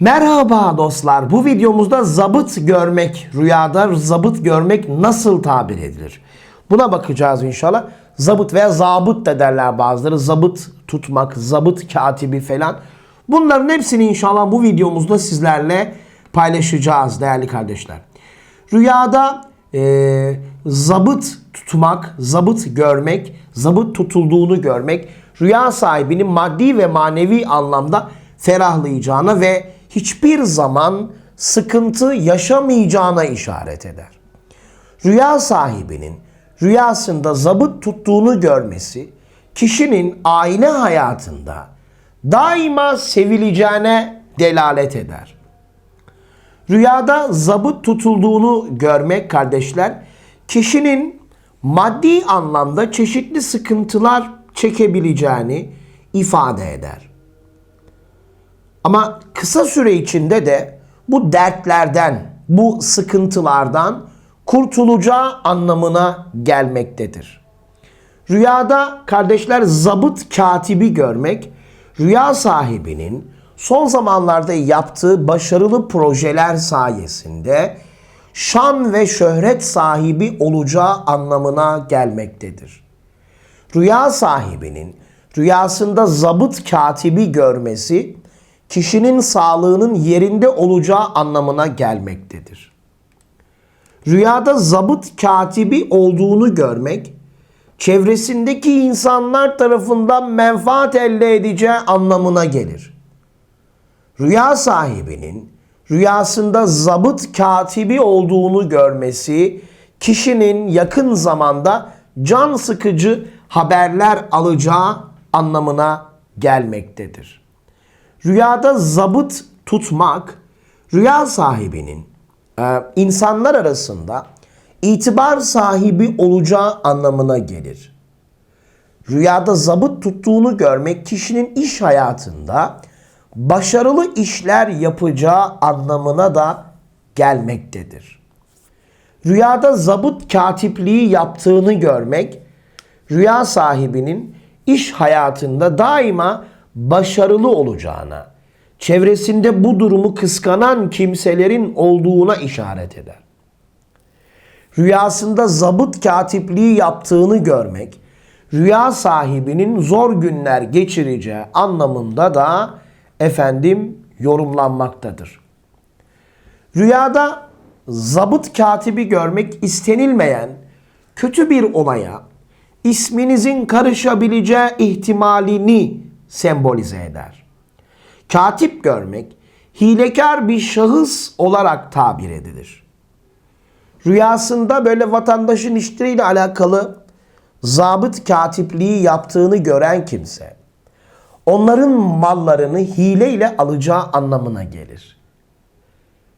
Merhaba dostlar. Bu videomuzda zabıt görmek, rüyada zabıt görmek nasıl tabir edilir? Buna bakacağız inşallah. Zabıt veya zabıt da derler bazıları. Zabıt tutmak, zabıt katibi falan. Bunların hepsini inşallah bu videomuzda sizlerle paylaşacağız değerli kardeşler. Rüyada e, zabıt tutmak, zabıt görmek, zabıt tutulduğunu görmek, rüya sahibinin maddi ve manevi anlamda ferahlayacağına ve hiçbir zaman sıkıntı yaşamayacağına işaret eder. Rüya sahibinin rüyasında zabıt tuttuğunu görmesi, kişinin aile hayatında daima sevileceğine delalet eder. Rüyada zabıt tutulduğunu görmek kardeşler, kişinin maddi anlamda çeşitli sıkıntılar çekebileceğini ifade eder. Ama kısa süre içinde de bu dertlerden, bu sıkıntılardan kurtulacağı anlamına gelmektedir. Rüyada kardeşler zabıt katibi görmek, rüya sahibinin son zamanlarda yaptığı başarılı projeler sayesinde şan ve şöhret sahibi olacağı anlamına gelmektedir. Rüya sahibinin rüyasında zabıt katibi görmesi kişinin sağlığının yerinde olacağı anlamına gelmektedir. Rüyada zabıt katibi olduğunu görmek, çevresindeki insanlar tarafından menfaat elde edeceği anlamına gelir. Rüya sahibinin rüyasında zabıt katibi olduğunu görmesi, kişinin yakın zamanda can sıkıcı haberler alacağı anlamına gelmektedir. Rüyada zabıt tutmak, rüya sahibinin e, insanlar arasında itibar sahibi olacağı anlamına gelir. Rüyada zabıt tuttuğunu görmek kişinin iş hayatında başarılı işler yapacağı anlamına da gelmektedir. Rüyada zabıt katipliği yaptığını görmek, rüya sahibinin iş hayatında daima başarılı olacağına, çevresinde bu durumu kıskanan kimselerin olduğuna işaret eder. Rüyasında zabıt katipliği yaptığını görmek, rüya sahibinin zor günler geçireceği anlamında da efendim yorumlanmaktadır. Rüyada zabıt katibi görmek istenilmeyen kötü bir olaya isminizin karışabileceği ihtimalini sembolize eder. Katip görmek hilekar bir şahıs olarak tabir edilir. Rüyasında böyle vatandaşın işleriyle alakalı zabıt katipliği yaptığını gören kimse onların mallarını hileyle alacağı anlamına gelir.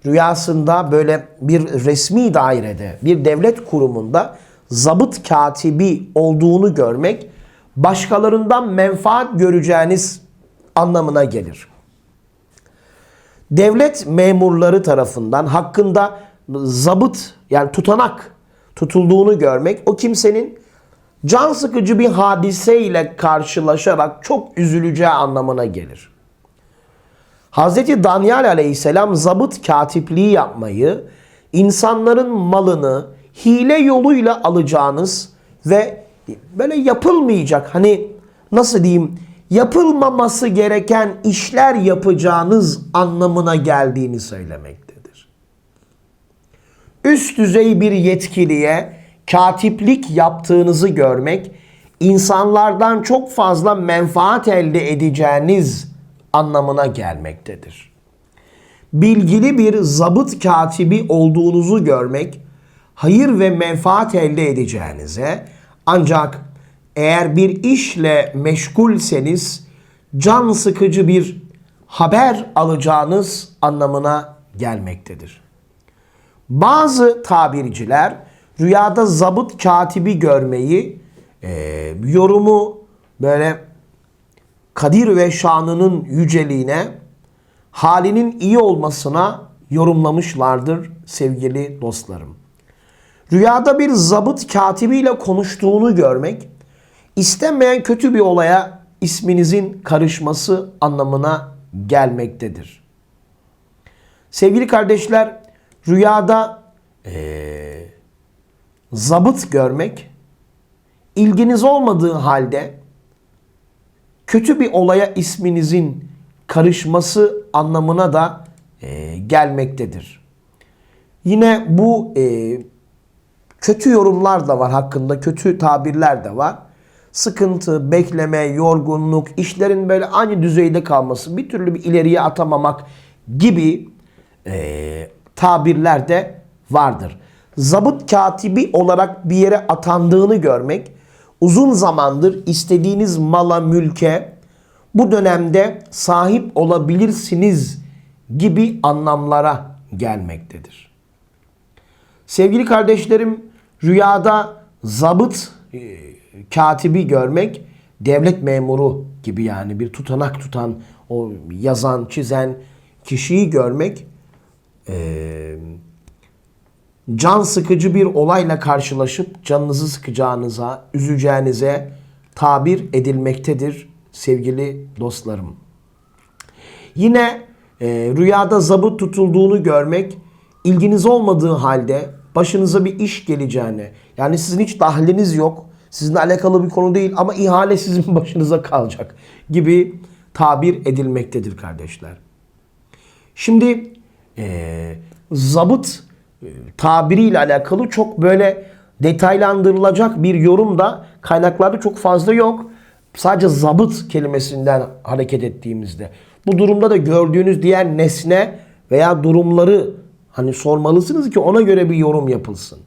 Rüyasında böyle bir resmi dairede, bir devlet kurumunda zabıt katibi olduğunu görmek başkalarından menfaat göreceğiniz anlamına gelir. Devlet memurları tarafından hakkında zabıt yani tutanak tutulduğunu görmek o kimsenin can sıkıcı bir hadise ile karşılaşarak çok üzüleceği anlamına gelir. Hz. Danyal aleyhisselam zabıt katipliği yapmayı, insanların malını hile yoluyla alacağınız ve böyle yapılmayacak hani nasıl diyeyim yapılmaması gereken işler yapacağınız anlamına geldiğini söylemektedir. Üst düzey bir yetkiliye katiplik yaptığınızı görmek, insanlardan çok fazla menfaat elde edeceğiniz anlamına gelmektedir. Bilgili bir zabıt katibi olduğunuzu görmek, hayır ve menfaat elde edeceğinize, ancak eğer bir işle meşgulseniz can sıkıcı bir haber alacağınız anlamına gelmektedir. Bazı tabirciler rüyada zabıt katibi görmeyi e, yorumu böyle kadir ve şanının yüceliğine halinin iyi olmasına yorumlamışlardır sevgili dostlarım. Rüyada bir zabıt katibiyle konuştuğunu görmek istenmeyen kötü bir olaya isminizin karışması anlamına gelmektedir. Sevgili kardeşler, rüyada eee, zabıt görmek, ilginiz olmadığı halde kötü bir olaya isminizin karışması anlamına da eee, gelmektedir. Yine bu eee, kötü yorumlar da var hakkında, kötü tabirler de var. Sıkıntı, bekleme, yorgunluk, işlerin böyle aynı düzeyde kalması, bir türlü bir ileriye atamamak gibi eee, tabirler de vardır. Zabıt katibi olarak bir yere atandığını görmek, uzun zamandır istediğiniz mala, mülke bu dönemde sahip olabilirsiniz gibi anlamlara gelmektedir. Sevgili kardeşlerim, rüyada zabıt e, katibi görmek, devlet memuru gibi yani bir tutanak tutan, o yazan, çizen kişiyi görmek e, can sıkıcı bir olayla karşılaşıp canınızı sıkacağınıza, üzeceğinize tabir edilmektedir sevgili dostlarım. Yine e, rüyada zabıt tutulduğunu görmek, ilginiz olmadığı halde başınıza bir iş geleceğini, yani sizin hiç dahliniz yok, sizinle alakalı bir konu değil ama ihale sizin başınıza kalacak gibi tabir edilmektedir kardeşler. Şimdi e, zabıt e, tabiriyle alakalı çok böyle detaylandırılacak bir yorum da kaynaklarda çok fazla yok. Sadece zabıt kelimesinden hareket ettiğimizde. Bu durumda da gördüğünüz diğer nesne veya durumları hani sormalısınız ki ona göre bir yorum yapılsın.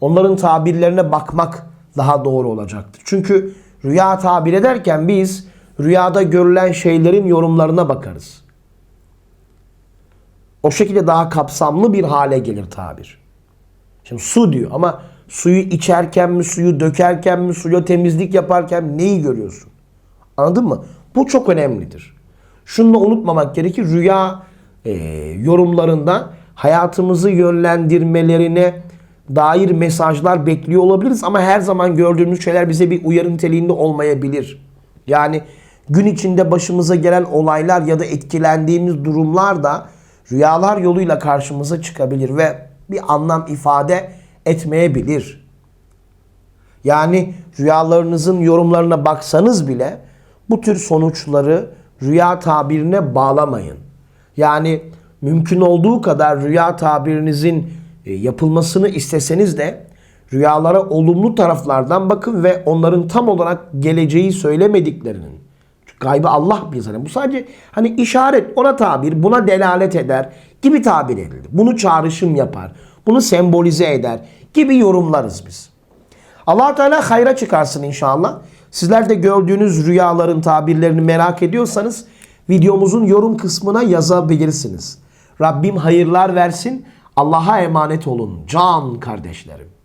Onların tabirlerine bakmak daha doğru olacaktır. Çünkü rüya tabir ederken biz rüyada görülen şeylerin yorumlarına bakarız. O şekilde daha kapsamlı bir hale gelir tabir. Şimdi su diyor ama suyu içerken mi, suyu dökerken mi, suya temizlik yaparken neyi görüyorsun? Anladın mı? Bu çok önemlidir. Şunu da unutmamak gerekir. Rüya e, yorumlarında hayatımızı yönlendirmelerine dair mesajlar bekliyor olabiliriz ama her zaman gördüğümüz şeyler bize bir uyarı niteliğinde olmayabilir. Yani gün içinde başımıza gelen olaylar ya da etkilendiğimiz durumlar da rüyalar yoluyla karşımıza çıkabilir ve bir anlam ifade etmeyebilir. Yani rüyalarınızın yorumlarına baksanız bile bu tür sonuçları rüya tabirine bağlamayın. Yani mümkün olduğu kadar rüya tabirinizin e, yapılmasını isteseniz de rüyalara olumlu taraflardan bakın ve onların tam olarak geleceği söylemediklerinin gaybı Allah bilir zaten. Bu sadece hani işaret, ona tabir, buna delalet eder gibi tabir edilir. Bunu çağrışım yapar. Bunu sembolize eder gibi yorumlarız biz. allah Teala hayra çıkarsın inşallah. Sizler de gördüğünüz rüyaların tabirlerini merak ediyorsanız videomuzun yorum kısmına yazabilirsiniz. Rabbim hayırlar versin. Allah'a emanet olun can kardeşlerim.